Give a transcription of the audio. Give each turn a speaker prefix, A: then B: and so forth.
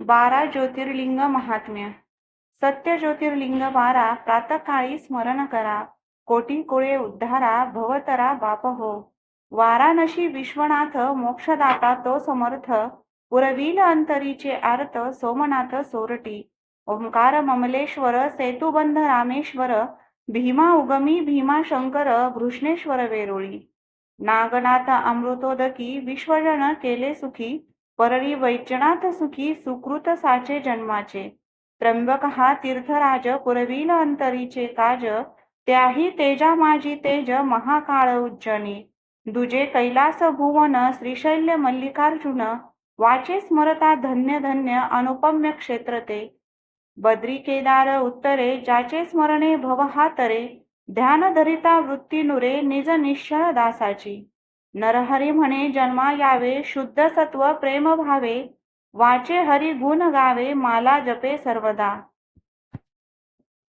A: बारा ज्योतिर्लिंग महात्म्य. सत्य ज्योतिर्लिंग बारा प्रातकाळी स्मरण करा. कोटी कुळे उद्धारा भवतरा बाप हो. वाराणसी विश्वनाथ मोक्षदाता तो समर्थ. पुरवील अंतरीचे आर्त सोमनाथ सोरटी. ओंकार ममलेश्वर सेतुबंध रामेश्वर. भीमा उगमी भीमा शंकर घृष्णेश्वर वेरुळी. नागनाथ अमृतोदकी विश्वजन केले सुखी. परळी वैजनाथ सुखी सुकृत साचे जन्माचे. त्र्यंबक हा तीर्थराज पुरविल अंतरीचे काज. त्याही तेजा माझी तेज महाकाळ उज्जनी. दुजे कैलास भुवन श्रीशैल्य मल्लिकार्जुन. वाचे स्मरता धन्य धन्य अनुपम्य क्षेत्र ते. बद्री केदार उत्तरे ज्याचे स्मरणे भव ध्यानधरिता ध्यान धरिता वृत्ती नुरे निज निश्चळ दासाची. नरहरी म्हणे जन्मा यावे शुद्ध सत्व प्रेम भावे वाचे हरी गुण गावे माला जपे सर्वदा.